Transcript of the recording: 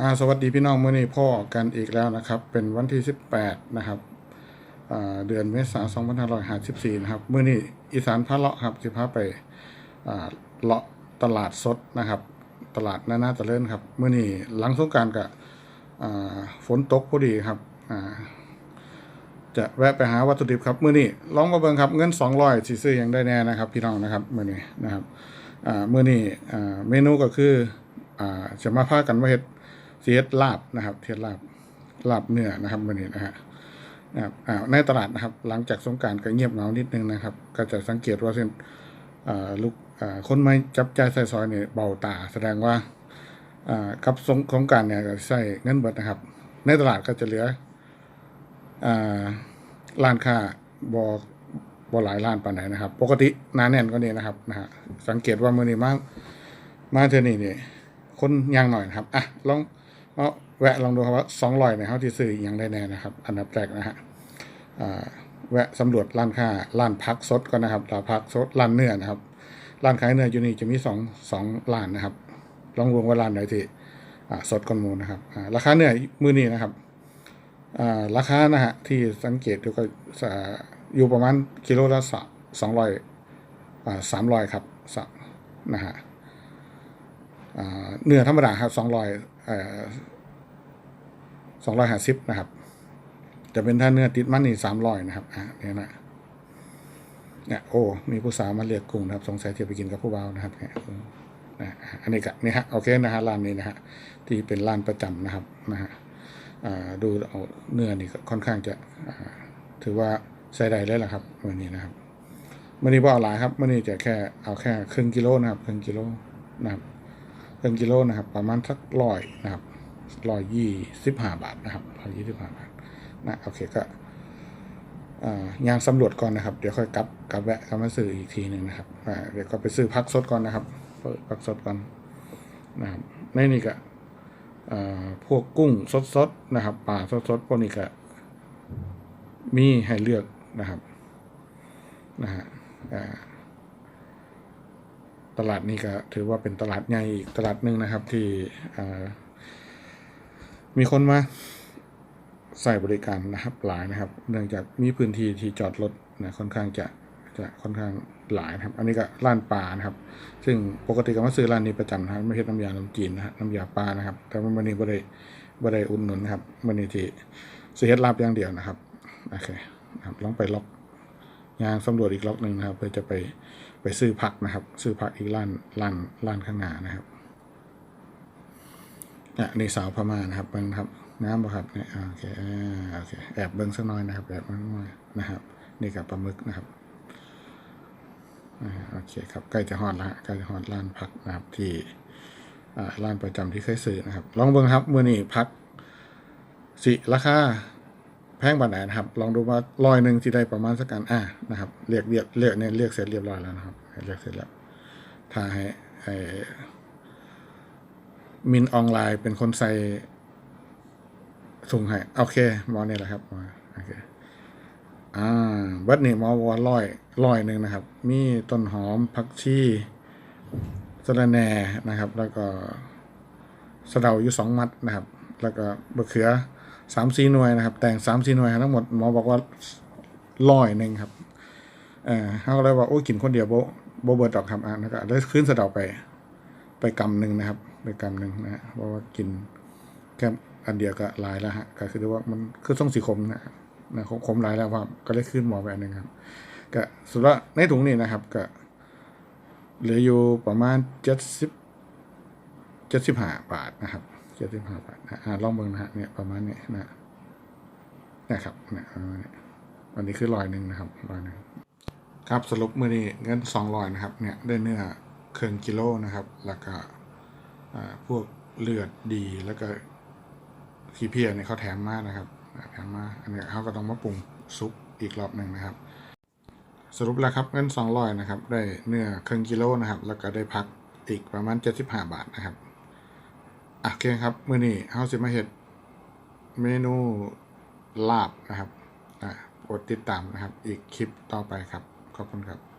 อ่าสวัสดีพี่น้องเมื่อนี้พ่อกันอีกแล้วนะครับ เป็นวันที่ 18 นะครับเดือนเมษายน2554 นะครับเมื่อนี้อีสานพาเลาะครับสิพาไปเลาะตลาดสดนะครับ ตลาดนานาตะเลินครับเมื่อนี้หลังสงการกับฝนตกพอดีครับจะแวะไปหาวัตถุดิบครับเมื่อนี้ลองมาเบิ่งครับเงิน 200สิซื้อยังได้แน่นะครับ พี่น้องนะครับเมื่อนี้นะครับอ่ามื่อนี้เมนูก็คืออ่าจะมาพากันมาเฮ็ด เสียดลาบนะครับ เทียดลาบลาบเนื้อนะครับวันนี้นะฮะนะครับอ่าในตลาดนะครับ หลังจากสงการก็เงียบเหงานิดนึงนะครับ ก็จะสังเกตว่าเส้นอ่าลูกอ่าคนไม่จับใจใส่ซอยเนี่ยเบาตา แสดงว่าอ่ากับสงสงการเนี่ยก็ใส่เงินเบิดนะครับ ในตลาดก็จะเหลืออ่าร้านค้าบอบอหลายร้านปานไหนนะครับ ปกตินาแน่นก็นี่นะครับนะฮะสังเกตว่ามือนี้มามาเทอนี่เนี่ยคนยางหน่อยนะครับอะลอง เอาแวะลองดูครับว่าสองรอยเนี่ยเขาที่ซื้ออยังได้แน่นะครับ อันดับแรกนะฮะแวะสำรวจร้านค้าร้านพักสดก่อนนะครับร้านพักสดร้านเนื้อนะครับร้านขายเนื้ออยู่นี่จะมีสองสองร้านนะครับ ลองรวมว่าร้านไหนที่สดก่อนมูลนะครับราคาเนื้อมือนี้นะครับราคานะฮะที่สังเกตดูก็อยู่ประมาณกิโลละสองร้อยสามร้อยครับนะฮะ เนื้อธรรมดาครับสองร้อยสองร้อยห้าสิบนะครับ จะเป็นถ้าเนื้อติดมันนี่สามร้อยนะครับอ่าเนี่ยนะเนี่ยโอ้มีผู้สาวมาเรียกกุ้งนะครับ สงสัยจะไปกินกับผู้บ่าวนะครับเนี่ยนะอันนี้ก็นี่ฮะโอเคนะฮะร้านนี้นะฮะที่เป็นร้านประจำนะครับนะฮะดูเอาเนื้อนี่ค่อนข้างจะถือว่าใช้ได้เลยแหละครับวันนี้นะครับวันนี้บ่เอาหลายครับวันนี้จะแค่เอาแค่ครึ่งกิโลนะครับครึ่งกิโลนะครับ ครึ่งกิโลนะครับ ประมาณสักร้อยนะครับร้อยยี่สิบห้าบาทนะครับร้อยยี่สิบห้าบาทนะโอเคก็อ่ายางสำรวจก่อนนะครับ เดี๋ยวค่อยกลับกลับแวะกลับมาซื้ออีกทีหนึ่งนะครับเดี๋ยวก็ไปซื้อพักสดก่อนนะครับเปิดพักสดก่อนนะครับในนี่ก็พวกกุ้งสดๆนะครับปลาสดๆพวกนี้ก็มีให้เลือกนะครับนะฮะ ตลาดนี้ก็ถือว่าเป็นตลาดใหญ่อีกตลาดหนึ่งนะครับที่มีคนมาใส่บริการนะครับหลายนะครับ เนื่องจากมีพื้นที่ที่จอดรถนะค่อนข้างจะจะค่อนข้างหลายนะครับ อันนี้ก็ร้านปลานะครับ ซึ่งปกติก็มาซื้อร้านนี้ประจำนะครับไม่ใช่น้ำยาน้ำจีนนะฮะน้ำยาปลานะครับ แต่วันนี้บ่ได้บ่ได้อุ่นหนุนครับวันนี้ที่เสียรับอย่างเดียวนะครับโอเคครับลองไปล็อก ยางสำรวจอีกล็อกหนึ่งนะครับเพื่อจะไปไปซื้อผักนะครับ ซื้อผักอีกร้านร้านร้านข้างหน้านะครับเนี่ยนี่สาวพม่านะครับเบิ้งครับน้ำบ่ครับเนี่ยโอเคอ่าโอเคแอบเบิ้งสักหน่อยนะครับแอบเบิ้งน่อยนะครับ นี่กับปลาหมึกนะครับอ่าโอเคครับใกล้จะฮอดแล้วฮะใกล้จะฮอดร้านผักนะครับที่อ่าร้านประจำที่เคยซื้อนะครับ ลองเบิ้งครับเมื่อนี้ผักสิราคา แพงบานไหนนะครับ ลองดูว่าร้อยหนึ่งที่ได้ประมาณสักกันอ่านะครับเรียกเรียกเรียกเนี่ยเรียกเสร็จเรียบร้อยแล้วนะครับเรียกเสร็จแล้วถ้าให้ให้มินออนไลน์เป็นคนใส่ถุงให้โอเคมอเนี่ยแหละครับมอโอเคอ่าบัดนี่มอบอกว่าร้อยร้อยหนึ่งนะครับ มีต้นหอมผักชีสะระแหน่นะครับ แล้วก็สะเดาอยู่สองมัดนะครับ แล้วก็บะเขือ สามสี่หน่วยนะครับ แต่งสามสี่หน่วยทั้งหมดหมอบอกว่าร้อยหนึ่งครับเออเขาก็เลยว่าโอ้กินคนเดียวโบโบเบิร์ดดอกครับอะแล้วก็ได้ขึ้นสะเดาไป ไปกำหนึ่งนะครับ ไปกำหนึ่งนะฮะเพราะว่ากินแค่อันเดียวก็ลายแล้วฮะก็คือว่ามันคือต้องสีคมนะนะคมคมลายแล้วว่าก็ได้ขึ้นหมอไปอันหนึ่งครับก็สุดว่าในถุงนี้นะครับก็เหลืออยู่ประมาณเจ็ดสิบเจ็ดสิบห้าบาทนะครับ เจ็ดสิบห้าบาทนะอ่าลองเบิ่งนะฮะเนี่ยประมาณนี้นะนะครับเนี่ยประมาณนี้วันนี้คือร้อยหนึ่งนะครับร้อยหนึ่งครับสรุปมื่อนี้เงินสองร้อยนะครับเนี่ยได้เนื้อเคิงกิโลนะครับแล้วก็อ่าพวกเลือดดีแล้วก็ขี้เพียเนี่ยเขาแถมมานะครับแถมมาอันนี้เขาก็ต้องมาปรุงซุปอีกรอบหนึ่งนะครับ สรุปแล้วครับเงินสองร้อยนะครับ ได้เนื้อเคิงกิโลนะครับ แล้วก็ได้พักอีกประมาณเจ็ดสิบห้าบาทนะครับ อะโอเคครับมือนี้เฮาสิมาเห็ดเมนูลาบนะครับอ่าอดติดตามนะครับ อีกคลิปต่อไปครับ ขอบคุณครับ